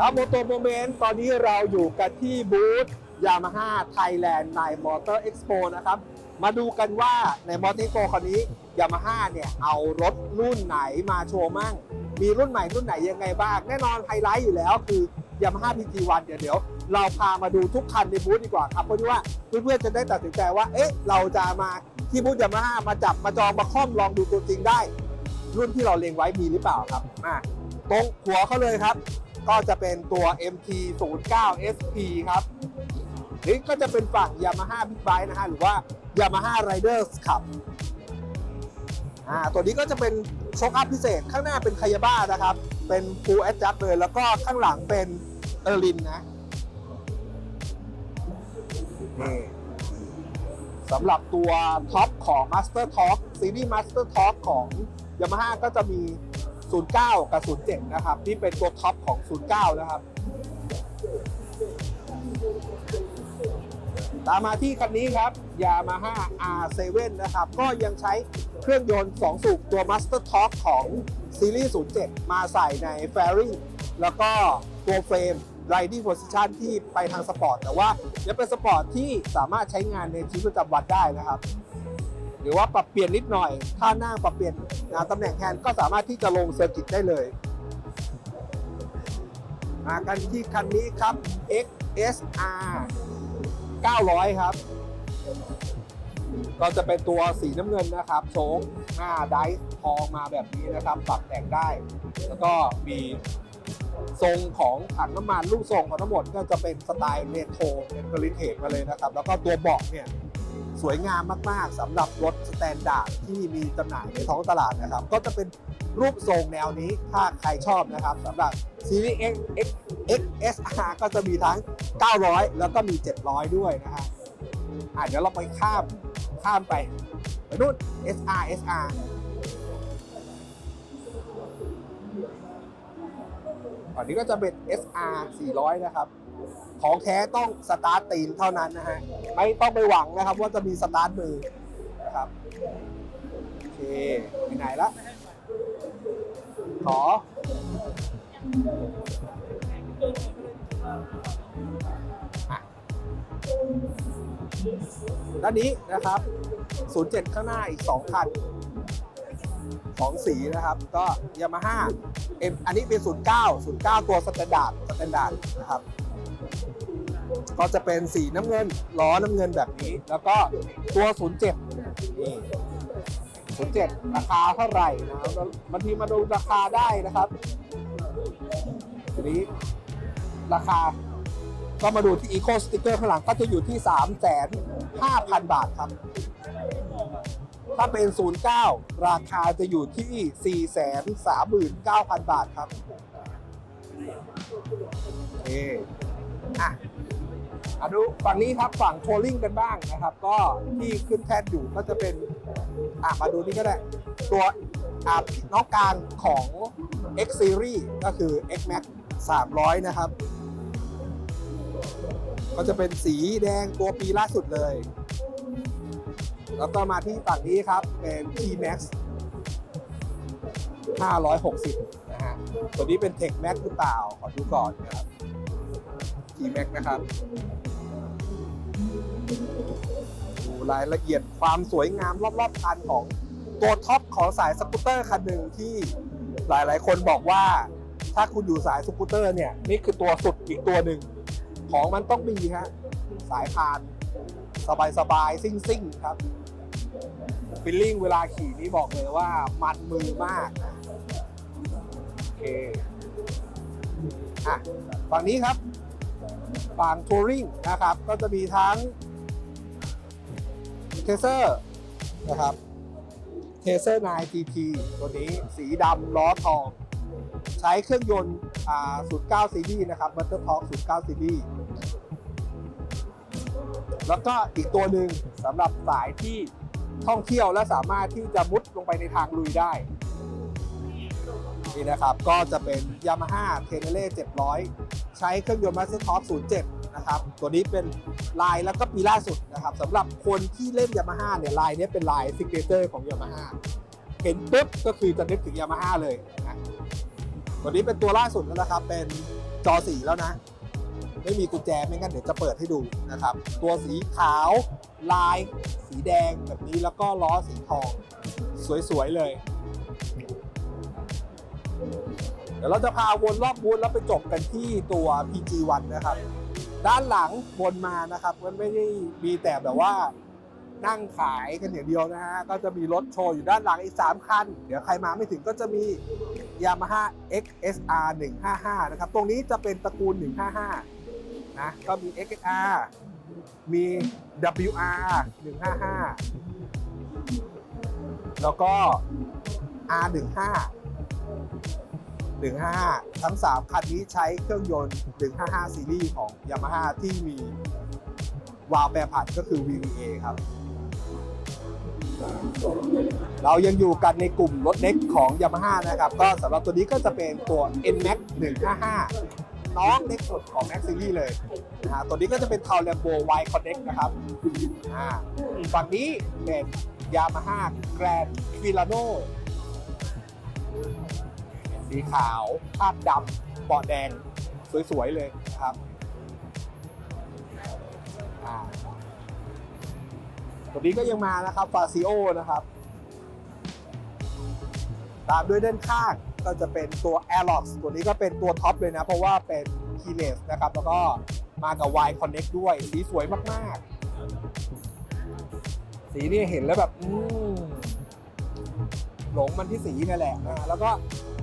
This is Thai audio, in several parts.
ครับโมโตโมเมนต์ตอนนี้เราอยู่กันที่บูธยามาฮ่าไทยแลนด์ในมอเตอร์เอ็กซ์โปนะครับ มาดูกันว่าในมอเตอร์เอ็กซ์โปคราวนี้ยามาฮ่าเนี่ยเอารถรุ่นไหนมาโชว์มั่ง มีรุ่นใหม่รุ่นไหนยังไงบ้าง แน่นอนไฮไลท์อยู่แล้วคือยามาฮ่าพีจีวันเดี๋ยวเดี๋ยว เราพามาดูทุกคันในบูธดีกว่าครับ เพราะว่าเพื่อนๆจะได้ตัดสินใจว่า เอ๊ะ เราจะมาที่บูธยามาฮ่ามาจับมาจองมาค่อมลองดูตัวจริงได้ รุ่นที่เราเล็งไว้มีหรือเปล่าครับมาตรงหัวเขาเลยครับ ก็จะเป็นตัว MT 0 9 SP ครับนี่ก็จะเป็นฝั่ง Yamaha Big Bike นะฮะหรือว่า Yamaha Riders ครับอ่าตัวนี้ก็จะเป็นช็อคอัพพิเศษข้างหน้าเป็นคายาบ้านะครับ เป็น Full Adjust เลย แล้วก็ข้างหลังเป็นเออร์ลินนะนี่สำหรับตัวท็อปของ Master Talk ซีรีส์ Master Talk ของ Yamaha ก็จะมี 09 กับ 07 นะครับ ที่เป็นตัวท็อปของ 09 นะครับ ตามมาที่คันนี้ครับ Yamaha R7 นะครับ ก็ยังใช้เครื่องยนต์ 2 สูบตัว Master Torque ของซีรีส์ 07 มาใส่ใน Fairing แล้วก็ตัวเฟรม Riding Position ที่ไปทางสปอร์ต แต่ว่ายังเป็นสปอร์ตที่สามารถใช้งานในชีวิตประจำวันได้นะครับ รือว่าปรับเปลี่ยนนิดหน่อยถ้านั่งปรับเปลี่ยนอ่าตำแหน่งแฮนด์ก็สามารถที่จะลงเซอร์กิตได้เลย มากันที่คันนี้ครับ XSR 900 ครับ ก็จะเป็นตัวสีน้ำเงินนะครับโชคหน้าไดทองมาแบบนี้นะครับ ปรับแต่งได้ แล้วก็มีทรงของถังน้ำมันลูกทรงของทั้งหมดก็จะเป็นสไตล์เรโทรเป็นเ e ริเทจมาเลยนะครับ แล้วก็ตัวเบาะเนี่ย สวยงามมากๆสำหรับรถสแตนดาร์ดที่มีจำหน่ายในท้องตลาดนะครับ ก็จะเป็นรูปทรงแนวนี้ถ้าใครชอบนะครับสำหรับซีรีส์ X X XSR ก็จะมีทั้ง 900 แล้วก็มี 700 ด้วยนะฮะอะเดี๋ยวเราไปข้ามข้ามไปไปนู่น SR SR อันนี้ก็จะเป็น SR 400 นะครับ ของแท้ต้องสตาร์ทตีนเท่านั้นนะฮะไม่ต้องไปหวังนะครับ ว่าจะมีสตาร์ทมือนะครับโอเคไปไหนละขอด้านนี้นะครับ 07 ข้างหน้าอีก 2 คันของสีนะครับ ก็ยามาฮ่าเอ็มอันนี้เป็น 09 09 ตัวสแตนดาร์ดสแตนดาร์ดนะครับ ก็จะเป็นสีน้ำเงินล้อน้ำเงินแบบนี้ แล้วก็ตัว 07นี่07ราคาเท่าไหร่นะครับแล้วบางทีมาดูราคาได้นะครับทีนี้ราคาก็มาดูที่ Eco Sticker ข้างหลังก็จะอยู่ที่ 3,500,000บาทครับ ถ้าเป็น 09 ราคาจะอยู่ที่ 439,000 บาทครับ โอเคอะ อดูฝั่งนี้ครับฝั่งโทรลิงกันบ้างนะครับ ก็ที่ขึ้นแท่นอยู่ก็จะเป็นอะมาดูนี่ก็ได้ ตัวอะน้องกางของ X Series ก็คือ X Max 300 นะครับ ก็จะเป็นสีแดงตัวปีล่าสุดเลย แล้วก็มาที่ฝั่งนี้ครับเป็น T Max 560 นะฮะ ตัวนี้เป็น Tech Max หรือเปล่า ขอดูก่อนนะครับ T Max นะครับดูรายละเอียดความสวยงามรอบๆคันของตัวท็อปของสายสกูตเตอร์คันหนึ่งที่หลายๆ คนบอกว่าถ้าคุณอยู่สายสกูตเตอร์เนี่ยนี่คือตัวสุดอีกตัวหนึ่งของมันต้องมีฮะสายพานสบายๆซิ่งๆครับฟิลลิ่งเวลาขี่นี่บอกเลยว่ามันมือมากโอเคอะฝั่งนี้ครับ ฝั่งทัวริงนะครับ ก็จะมีทั้งเทเซอร์นะครับเทเซอร์9 TT ตัวนี้สีดำล้อทอง ใช้เครื่องยนต์อ่า09 ซีรีส์นะครับ m o t o r Talk 09 ซีรีส์แล้วก็อีกตัวหนึ่งสำหรับสายที่ท่องเที่ยวและสามารถที่จะมุดลงไปในทางลุยได้ นี่นะครับ ก็จะเป็น Yamaha t e n e r e 700 ใช้เครื่องยนต์ Master Torque 07 นะครับ ตัวนี้เป็นลายแล้วก็ปีล่าสุดนะครับสำหรับคนที่เล่น Yamaha เนี่ยลายนี้เป็นลาย signature ของ Yamaha เห็นปุ๊บก็คือจะนึกถึง Yamaha เลยนะตัวนี้เป็นตัวล่าสุดแล้วนะครับ เป็นจอสีแล้วนะ ไม่มีกุญแจไม่งั้นเดี๋ยวจะเปิดให้ดูนะครับ ตัวสีขาวลายสีแดงแบบนี้แล้วก็ล้อสีทอง สวยๆเลย เดี๋ยวเราจะพาวนรอบบูธแล้วไปจบกันที่ตัว PG1 นะครับ ด้านหลังวนมานะครับ มันไม่ได้มีแต่แบบว่านั่งขายกันอย่างเดียวนะฮะ ก็จะมีรถโชว์อยู่ด้านหลังอีก 3 คัน เดี๋ยวใครมาไม่ถึงก็จะมี Yamaha XSR 155 นะครับ ตรงนี้จะเป็นตระกูล 155 นะ ก็มี XSR มี WR 155 แล้วก็ R15 155 ทั้ง 3 คันนี้ใช้เครื่องยนต์ 155 ซีรีส์ของ Yamaha ที่มีวาล์วแปรผันก็คือ VVA ครับ เรายังอยู่กันในกลุ่มรถเล็กของ Yamaha นะครับ ก็สำหรับตัวนี้ก็จะเป็นตัว NMAX 155 น้องเล็กสุดของ Max Series เลยนะฮะตัวนี้ก็จะเป็น t a u Lambo Y Connect นะครับอ่าฝั่งนี้เป็น Yamaha Grand Filano สีขาวภาพดำเบาะแดง สวย ๆ เลยนะครับตัวนี้ก็ยังมานะครับฟาซิโอนะครับ ตามด้วยด้านข้างก็จะเป็นตัว a i r l o x ตัวนี้ก็เป็นตัวท็อปเลยนะ เพราะว่าเป็น keyless นะครับ แล้วก็มากับ Y Connect ด้วย สีสวยมาก ๆ สีนี่เห็นแล้วแบบ อืมหลงมันที่สีนี่แหละนะแล้วก็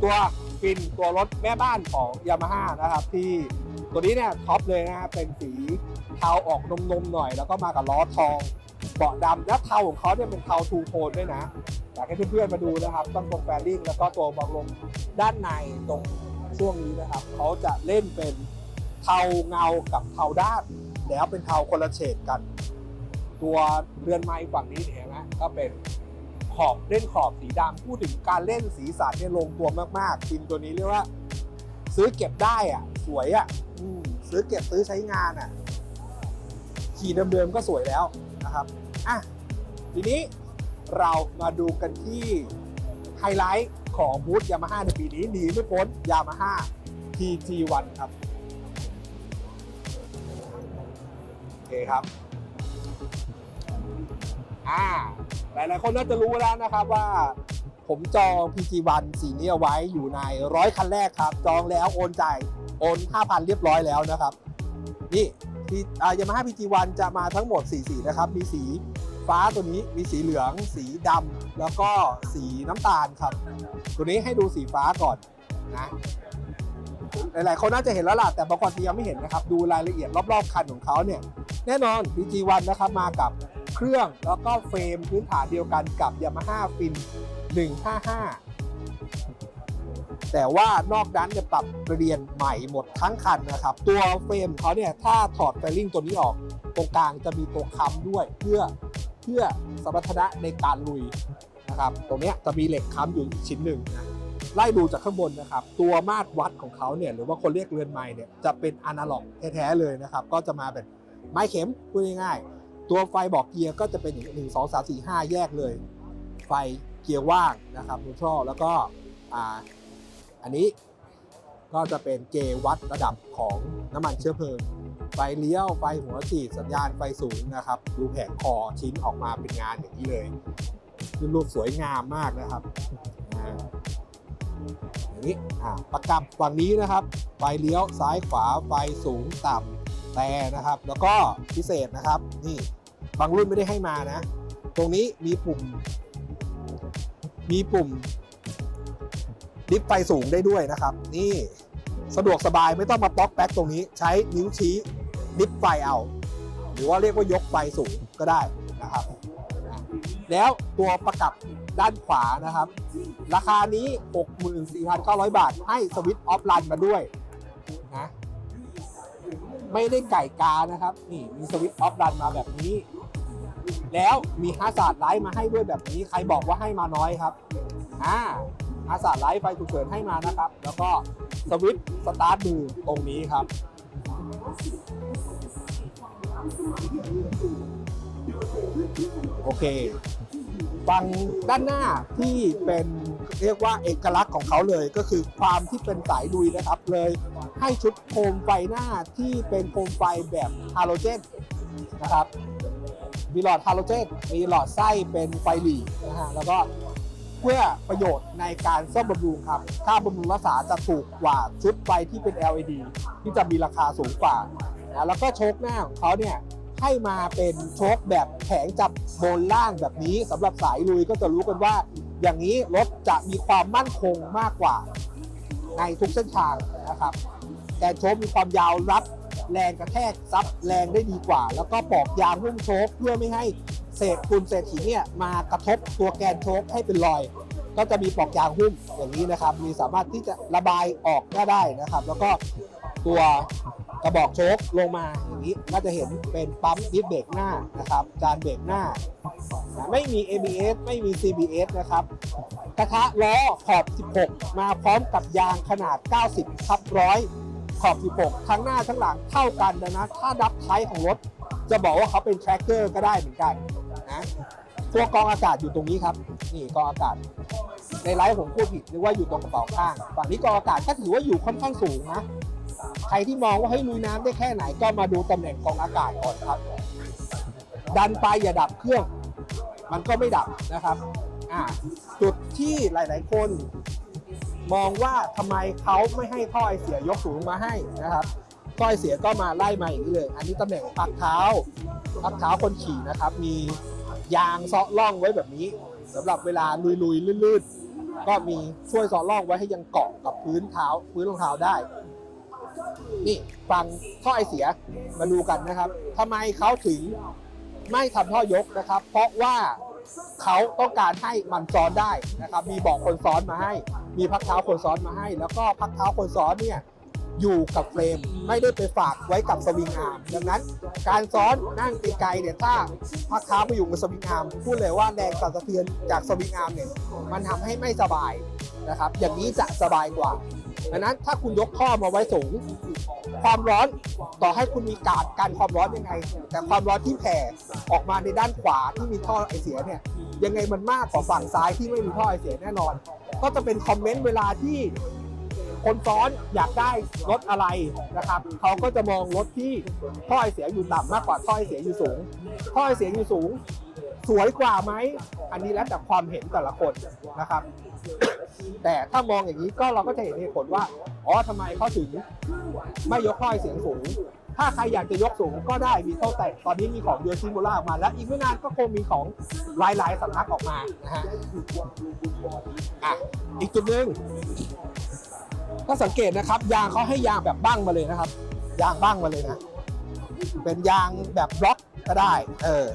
ตัวฟินตัวรถแม่บ้านของ Yamaha นะครับ ที่ตัวนี้เนี่ยท็อปเลยนะครับเป็นสีเทาออกนมๆหน่อย แล้วก็มากับล้อทองเบาะดำและเทาของเขาเนี่ยเป็นเทาทูโทนด้วยนะอยากให้เพื่อนๆมาดูนะครับต้องตรงแฟลิงแล้วก็ตัวบังลมด้านในตรงช่วงนี้นะครับเขาจะเล่นเป็นเทาเงากับเทาด้าน แล้วเป็นเทาคนละเฉดกัน ตัวเรือนไม้ฝั่งนี้เห็นไหมก็เป็น ขอบเล่นขอบสีดำพูดถึงการเล่นสีสันเนี่ยลงตัวมากๆทีมตัวนี้เรียกว่า ซื้อเก็บได้อะ สวยอะอืมซื้อเก็บซื้อใช้งานอะขี่เดิมๆก็สวยแล้วนะครับอะทีนี้เรามาดูกันที่ไฮไลท์ของบูธยามาฮ่าในปีนี้หนีไม่พ้นยามาฮ่า TG1 ครับโอเคครับ อ่า หลายๆคนน่าจะรู้แล้วนะครับว่า ผมจอง PG1 สีนี้เอาไว้อยู่ในร้อยคันแรกครับ จองแล้วโอนจ่ายโอน 5,000 เรียบร้อยแล้วนะครับ นี่ที่ยามาฮ่า PG1 จะมาทั้งหมด 4 สีนะครับ มีสีฟ้าตัวนี้มีสีเหลือง สีดำแล้วก็สีน้ำตาลครับ ตัวนี้ให้ดูสีฟ้าก่อนนะหลายๆคนน่าจะเห็นแล้วล่ะแต่บางคนยังไม่เห็นนะครับ ดูรายละเอียดรอบๆคันของเขาเนี่ย แน่นอน PG1 นะครับมากับ เครื่อง แล้วก็เฟรมพื้นฐานเดียวกันกับ Yamaha Fin 155 แต่ว่านอกนั้นเนี่ยปรับเรียนใหม่หมดทั้งคันนะครับ ตัวเฟรมเขาเนี่ยถ้าถอดไฟลิ่งตัวนี้ออกตรงกลางจะมีตัวค้ำด้วยเพื่อเพื่อสมรรถนะในการลุยนะครับ ตรงเนี้ยจะมีเหล็กค้ำอยู่ชิ้นหนึ่งนะไล่ดูจากข้างบนนะครับ ตัวมาตรวัดของเขาเนี่ยหรือว่าคนเรียกเรือนไม้เนี่ยจะเป็นอนาล็อกแท้ๆเลยนะครับ ก็จะมาเป็นไม้เข็มพูดง่ายๆ ตัวไฟบอกเกียร์ก็จะเป็นอย่างหนึ่งสองสามสี่ห้าแยกเลย ไฟเกียร์ว่างนะครับนูทรัลแล้วก็อ่าอันนี้ก็จะเป็นเกวัดระดับของน้ำมันเชื้อเพลิง ไฟเลี้ยว ไฟหัวฉีด สัญญาณไฟสูงนะครับ ดูแผงคอชิ้นออกมาเป็นงานอย่างนี้เลยรูปสวยงามมากนะครับอย่างนี้ประกับฝั่งนี้นะครับ ไฟเลี้ยวซ้ายขวา ไฟสูงต่ำ แต่นะครับ แล้วก็พิเศษนะครับ นี่บางรุ่นไม่ได้ให้มานะ ตรงนี้มีปุ่ม มีปุ่มดิฟไฟสูงได้ด้วยนะครับ นี่สะดวกสบายไม่ต้องมาป๊อกแป๊กตรงนี้ ใช้นิ้วชี้ดิฟไฟเอา หรือว่าเรียกว่ายกไฟสูงก็ได้นะครับ แล้วตัวประกับด้านขวานะครับ ราคานี้ 64,900 บาท ให้สวิตช์ออฟไลน์มาด้วยนะ ไม่ได้ไก่กานะครับ นี่มีสวิตช์ออฟไลน์มาแบบนี้ แล้วมีฮาร์ดไลท์มาให้ด้วยแบบนี้ ใครบอกว่าให้มาน้อยครับอ่าฮาร์ดไลท์ไฟฉุกเฉินให้มานะครับ แล้วก็สวิตช์สตาร์ทมือตรงนี้ครับโอเคฝั่งด้านหน้าที่เป็นเรียกว่าเอกลักษณ์ของเขาเลยก็คือความที่เป็นสายดุยนะครับเลย ให้ชุดโคมไฟหน้าที่เป็นโคมไฟแบบฮาโลเจนนะครับมีหลอดฮาโลเจนมีหลอดไส้เป็นไฟหลีนะฮะแล้วก็เพื่อประโยชน์ในการซ่อมบำรุงครับ ค่าบำรุงรักษาจะถูกกว่าชุดไฟที่เป็น LED ที่จะมีราคาสูงกว่านะแล้วก็โชคหน้าของเขาเนี่ยให้มาเป็นโชคแบบแผงจับบนล่างแบบนี้สำหรับสายลุยก็จะรู้กันว่า อย่างนี้รถจะมีความมั่นคงมากกว่าในทุกเส้นทางนะครับ แกนโชคมีความยาวรับแรงกระแทกซับแรงได้ดีกว่า แล้วก็ปอกยางหุ้มโชคเพื่อไม่ให้เศษปูนเศษหินเนี่ยมากระทบตัวแกนโชคให้เป็นรอย ก็จะมีปอกยางหุ้มอย่างนี้นะครับ มีสามารถที่จะระบายออกก็ได้นะครับ แล้วก็ตัวกระบอกโชคลงมาอย่างนี้ก็จะเห็นเป็นปั๊มดิสเบรกหน้านะครับจานเบรกหน้า ไม่มี ABS ไม่มี CBS นะครับ กระทะล้อขอบ 16 มาพร้อมกับยางขนาด 90ทับร้อย ขอบ 16 ทั้งหน้าทั้งหลังเท่ากันดังนะถ้าดับไทยของรถ จะบอกว่าเขาเป็นแทร็กเกอร์ก็ได้เหมือนกันนะตัวกองอากาศอยู่ตรงนี้ครับนี่กองอากาศ ในไลฟ์ผมพูดผิดนึกว่าอยู่ตรงกระเป๋าข้างฝั่งนี้กองอากาศก็ถือว่าอยู่ค่อนข้างสูงนะใครที่มองว่าให้ยลุยน้ำได้แค่ไหนก็มาดูตำแหน่งกองอากาศก่อนครับ ดันไปอย่าดับเครื่อง มันก็ไม่ดับนะครับอ่าจุดที่หลาย ๆ คน มองว่าทำไมเขาไม่ให้ท่อไอเสียยกสูงมาให้นะครับท่อไอเสียก็มาไล่มาอย่างนี้เลย อันนี้ตำแหน่งพักเท้าพักเท้าคนขี่นะครับ มียางเซาะล่องไว้แบบนี้สำหรับเวลาลุยๆลื่นๆก็มีช่วยเซาะล่องไว้ให้ยังเกาะกับพื้นเท้าพื้นรองเท้าได้ นี่ฟังท่อไอเสียมาดูกันนะครับทำไมเขาถึงไม่ทำท่อยกนะครับ เพราะว่า เขาต้องการให้มันซ้อนได้นะครับ มีบอกคนซ้อนมาให้ มีพักเท้าคนซ้อนมาให้ แล้วก็พักเท้าคนซ้อนเนี่ย อยู่กับเฟรม ไม่ได้ไปฝากไว้กับสวิงอาร์มดังนั้น การซ้อนนั่งไกลๆเนี่ยถ้าพักเท้าไปอยู่กับสวิงอาร์มพูดเลยว่าแรงสั่นสะเทือนจากสวิงอาร์มเนี่ยมันทำให้ไม่สบายนะครับ อย่างนี้จะสบายกว่าดังนั้นถ้าคุณยกข้อมาไว้สูง ความร้อนต่อให้คุณมีการกันความร้อนยังไง แต่ความร้อนที่แผ่ออกมาในด้านขวาที่มีท่อไอเสียเนี่ยยังไงมันมากกว่าฝั่งซ้ายที่ไม่มีท่อไอเสียแน่นอน ก็จะเป็นคอมเมนต์เวลาที่ คนซ้อนอยากได้รถอะไรนะครับเขาก็จะมองรถที่ท่อไอเสียอยู่ต่ำมากกว่าท่อไอเสียอยู่สูงท่อไอเสียอยู่สูง สวยกว่าไหมอันนี้แล้วแต่ความเห็นแต่ละคนนะครับ แต่ถ้ามองอย่างนี้ก็เราก็จะเห็นเหตุผลว่าอ๋อทำไมเขาถึงไม่ยกค่อยเสียงสูงถ้าใครอยากจะยกสูงก็ได้มีเท่าแต่ตอนนี้มีของเดียวซิมูล่าออกมา แล้วอีกไม่นานก็คงมีของหลายๆสำนักออกมานะฮะอะอีกจุดหนึ่ง ถ้าสังเกตนะครับ ยางเขาให้ยางแบบบ้างมาเลยนะครับ ยางบ้างมาเลยนะ เป็นยางแบบบล็อกก็ได้ เออ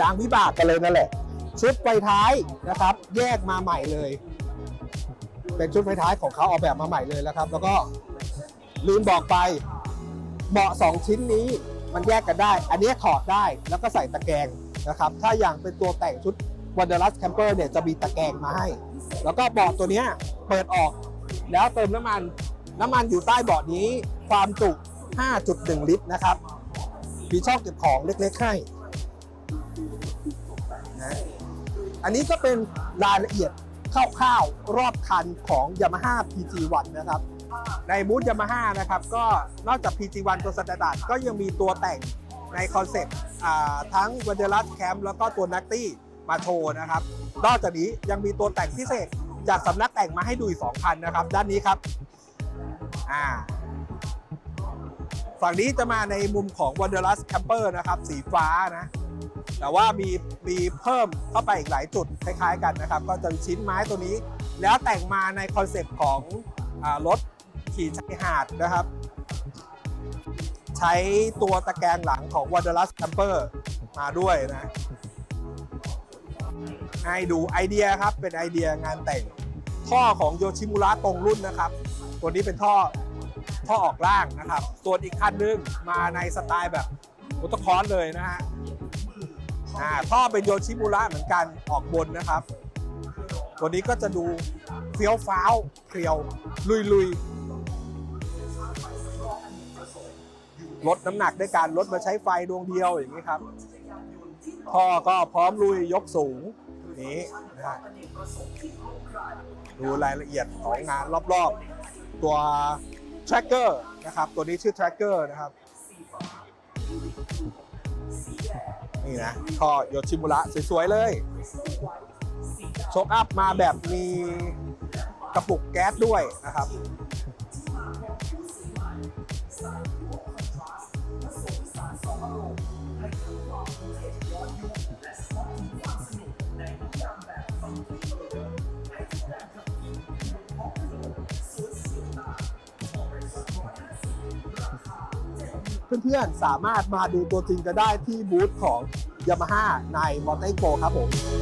ยางวิบากกันเลยนั่นแหละ ชุดไฟท้ายนะครับ แยกมาใหม่เลย เป็นชุดไฟท้ายของเขาออกแบบมาใหม่เลยแล้วครับ แล้วก็ลืมบอกไปเบาะสองชิ้นนี้มันแยกกันได้ อันนี้ถอดได้แล้วก็ใส่ตะแกรงนะครับ ถ้าอย่างเป็นตัวแต่งชุด Wanderlust Camper เนี่ยจะมีตะแกรงมาให้ แล้วก็เบาะตัวเนี้ยเปิดออก แล้วเติมน้ำมัน น้ำมันอยู่ใต้เบาะนี้ ความจุ 5.1 ลิตรนะครับมีช่องเก็บของเล็กๆให้นะอันนี้ก็เป็นรายละเอียดคร่าวๆรอบคันของ Yamaha PG1 นะครับ ในบูธ Yamaha นะครับ ก็นอกจาก PG1 ตัวสแตนดาร์ดก็ยังมีตัวแต่งในคอนเซ็ปต์ทั้ง w a n d e r l u s Camp แล้วก็ตัวนักตี้มาโชว์นะครับ นอกจากนี้ยังมีตัวแต่งพิเศษ จากสำนักแต่งมาให้ดูอีก2คันนะครับ ด้านนี้ครับอ่าฝั่งนี้จะมาในมุมของ Wanderlust Camper นะครับ สีฟ้านะ แต่ว่ามีมีเพิ่มเข้าไปอีกหลายจุดคล้ายๆกันนะครับ ก็จะมีชิ้นไม้ตัวนี้ แล้วแต่งมาในคอนเซปต์ของอรถขี่ชายหาดนะครับ ใช้ตัวตะแกรงหลังของ Wanderlust Camper มาด้วยนะ ให้ดูไอเดียครับเป็นไอเดียงานแต่ง ท่อของโยชิมุระตรงรุ่นนะครับ ตัวนี้เป็นท่อท่อออกล่างนะครับ ส่วนอีกคันนึงมาในสไตล์แบบอเตคอร์สเลยนะฮะอ่าท่อเป็นโยชิมุระเหมือนกันออกบนนะครับ ตัวนี้ก็จะดูเฟี้ยวฟ้าวเพรียว ลุยลุยลดน้ำหนักด้วยการลดมาใช้ไฟดวงเดียวอย่างนี้ครับ ท่อก็พร้อมลุยยกสูง นี้นะฮะดูรายละเอียดของงานรอบๆ ตัว tracker นะครับ ตัวนี้ชื่อ tracker นะครับ นี่นะท่อโยชิมุระสวยๆเลย โชคอัพมาแบบมีกระปุกแก๊สด้วยนะครับ เพื่อนๆ สามารถมาดูตัวจริงกันได้ที่บูธของ Yamaha ในมอเตอร์โกครับผม